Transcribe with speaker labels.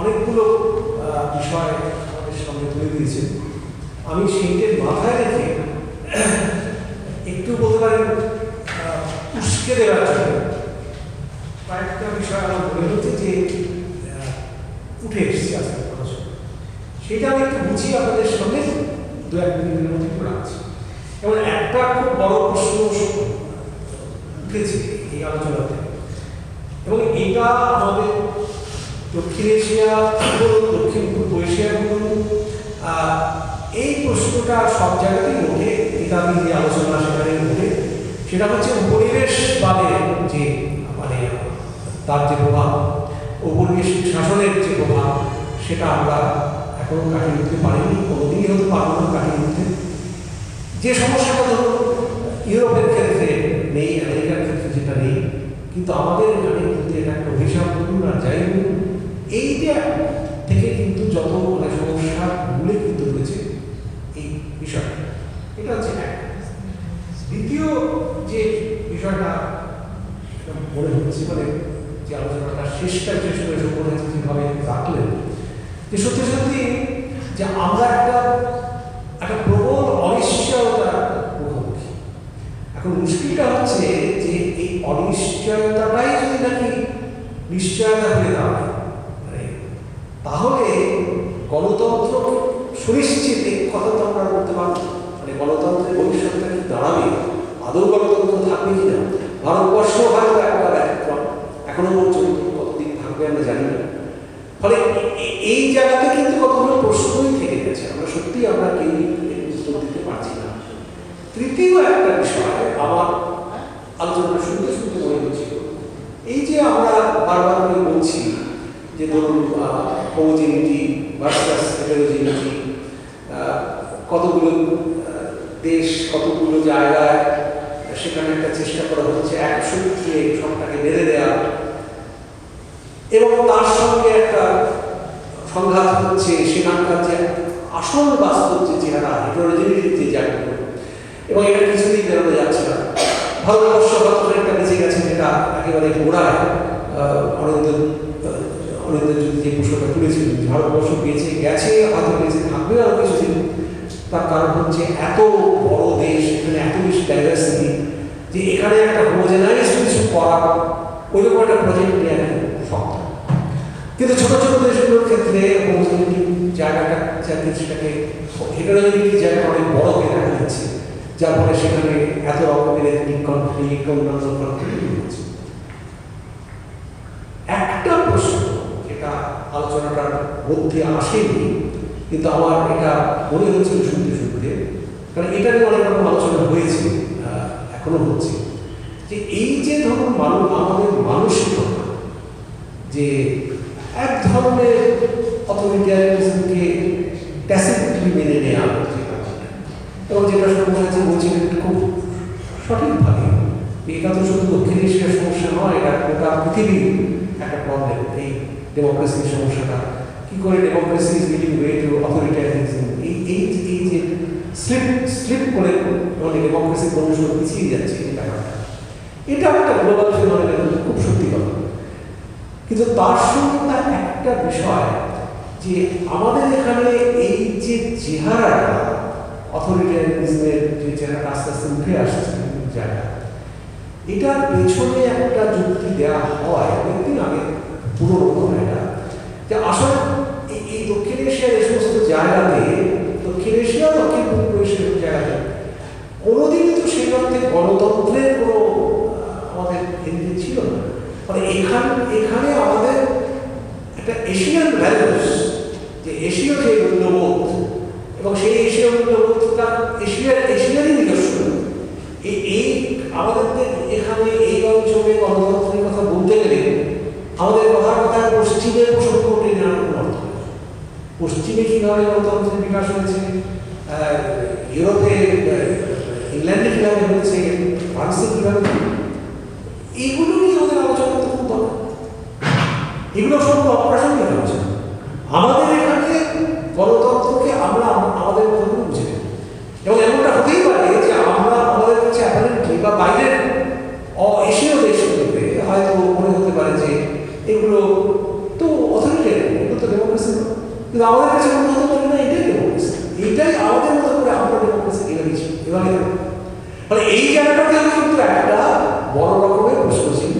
Speaker 1: অনেকগুলো বিষয় আমাদের সামনে তুলে দিয়েছে আমি সেইটার মাথায় রেখে একটু বলতে পারেন উস্কে দেওয়ার জন্য কয়েকটা বিষয় আমার মনে হচ্ছে যে উঠে এসেছে আজকের প্রশ্ন সেটা আমি একটু বুঝিয়ে আপনাদের সামনে দু এক দিনের মধ্যে করে আছি এবং একটা খুব বড় প্রশ্ন উঠেছে এই আলোচনাতে। এবং এটা আমাদের দক্ষিণ এশিয়া বলুন দক্ষিণ পূর্ব এশিয়া বলুন এই প্রশ্নটা সব জায়গাতেই ওঠে কিতাবি যে আলোচনা সেখানে ওঠে সেটা হচ্ছে উপনিবেশবাদের যে মানে তার যে প্রভাব, ঔপনিবেশিক শাসনের যে প্রভাব, সেটা আমরা এখনও কাটিয়ে উঠতে পারিনি, কোনোদিনই হতে পারব না কাটিয়ে উঠতে। যে সমস্যাটা ধরুন, ইউরোপের ক্ষেত্রে নেই, আমেরিকার ক্ষেত্রে যেটা নেই, কিন্তু আমাদের এখানে কিন্তু এটা একটা অভিশাপ, বলুন আর যাই বলুন এইটা থেকে কিন্তু যত মানে সমস্যা মূলে কিন্তু রয়েছে এই বিষয়টা। এটা হচ্ছে এক। দ্বিতীয় যে বিষয়টা মনে হচ্ছে মানে যে আলোচনাটা শেষটা শেষ করে মনে হচ্ছে যেভাবে রাখলেন, যে সত্যি সত্যি যে আমরা একটা একটা প্রবল অনিশ্চয়তার মুখোমুখি এখন মুশকিলটা হচ্ছে যে এই অনিশ্চয়তাটাই যদি নাকি নিশ্চয়তা হয়ে দাঁড়ায় গণতন্ত্র সুনিশ্চিত এই তো আমরা বলতে পারব। না। মানে গণতন্ত্রের ভবিষ্যৎটা কি দাঁড়াবে? আদৌ গণতন্ত্র থাকবে কি না ভারতবর্ষ হয়তো একটা ব্যতিক্রম এখনও পর্যন্ত কতদিন থাকবে আমরা জানি না। ফলে এই জায়গাতে কিন্তু কতগুলো প্রশ্নই থেকে গেছে। আমরা সত্যি আমরা কেউ উত্তর দিতে পারছি না। তৃতীয় একটা বিষয় আমার আলোচনা শুনতে শুনতে মনে হচ্ছিল। এই যে আমরা বারবার বলছি যে ধরুন হোমোজেনিটি ভার্সাস হেটারোজেনিটি কতগুলো দেশ কতগুলো জায়গায় সেখানে একটা চেষ্টা করা হচ্ছে এক সূত্রে সবটাকে বেঁধে দেওয়া এবং তার সঙ্গে একটা সংঘাত হচ্ছে সেখানকার যে আসল বাস্তব যে চেহারা হেটারোজেনিটির যে জায়গাগুলো এবং এটা কিছুদিন বেরোনো যাচ্ছে না। ভারতবর্ষ হয়তো একটা বেঁচে গেছে যেটা একেবারে গোড়ায় আহ, আহ, যদি যে প্রশ্নটা তুলেছিলেন ভারতবর্ষ বেঁচে গেছে হয়তো বেঁচে থাকবে আরও কিছুদিন তার কারণ হচ্ছে এত বড় দেশ এখানে এত বেশি ডাইভার্সিটি যে এখানে একটা হোমোজেনাইজ কিছু করা ওইরকম একটা প্রজেক্ট নিয়ে এখন শক্ত কিন্তু ছোট ছোট দেশগুলোর ক্ষেত্রে হোমোজেনিটি জায়গাটা যাতে সেটাকে হেটারোজেনিটি জায়গাটা অনেক বড় হয়ে দেখা যাচ্ছে যার ফলে সেখানে এত রকমের কনফ্লিক্ট অন্যান্য কনফ্লিক্ট হচ্ছে একটা প্রশ্ন যেটা মধ্যে আসেনি, কিন্তু আমার এটা মনে হচ্ছিল শুনতে শুনতে, কারণ এটা নিয়ে অনেক রকম আলোচনা হয়েছে এখনও হচ্ছে যে এই যে ধরুন মানুষ আমাদের মানসিকতা, যে এক ধরনের অথরিটারিজমকে ট্যাসিটলি মেনে নেওয়া ব্যাপারটা। এবং যেটা হয়েছে বলছিলেন খুব সঠিকভাবে এটা তো শুধু দক্ষিণ এশিয়ার সমস্যা নয়, এটা গোটা পৃথিবীর একটা প্রবলেম এই ডেমোক্রেসির সমস্যাটা করে democracy is giving way to authoritarianism এই এই এই যে স্লিপ স্লিপ করে মানে ডেমোক্রেসি ক্রমশ পিছিয়ে যাচ্ছে এই ব্যাপারটা এটা একটা গ্লোবাল ফিনোমিনা খুব সত্যি কথা। কিন্তু তার সঙ্গে তার একটা বিষয় যে আমাদের এখানে এই যে চেহারাটা অথরিটারিজমের যে চেহারাটা আস্তে আস্তে উঠে আসছে জায়গায় এটার পেছনে একটা যুক্তি দেওয়া হয় অনেকদিন আগে, পুরোনো কথা এটা যে আসলে এশিয়ার এই সমস্ত জায়গাতে দক্ষিণ এশিয়া দক্ষিণ পূর্ব এশিয়ার জায়গাতে কোনোদিনই তো সেই অর্থে গণতন্ত্রের কোনো আমাদের হিন্দি ছিল না। মানে এখানে এখানে আমাদের একটা এশিয়ান ভ্যালুস যে এশীয় যে মূল্যবোধ, এবং সেই এশীয় মূল্যবোধটা এশিয়ার এশিয়ারই নিদর্শন এই আমাদের এখানে এই অঞ্চলে গণতন্ত্রের মডেল অর্থনীতির বিকাশ হয়েছে। ইউরোপে ইংল্যান্ডে কীভাবে হয়েছে, ফ্রান্সে কীভাবে এইগুলো নিয়ে আমাদের আলোচনা করতে খুব দরকার। এগুলো সব অপ্রাসঙ্গিক আলোচনা। আমাদের এখানে গণতন্ত্রকে আমরা, আমাদের মধ্যে বুঝে এবং এমনটা হতেই পারে যে আমরা আমাদের কাছে অ্যাপারেন্টলি বা বাইরের এশীয় দেশগুলোতে হয়তো মনে হতে পারে যে এগুলো তো অথরিটের এগুলো তো ডেমোক্রেসি কিন্তু আমাদের কাছে এভাবে মানে এই জায়গাটাতে কিন্তু একটা বড় রকমের প্রশ্ন চিহ্ন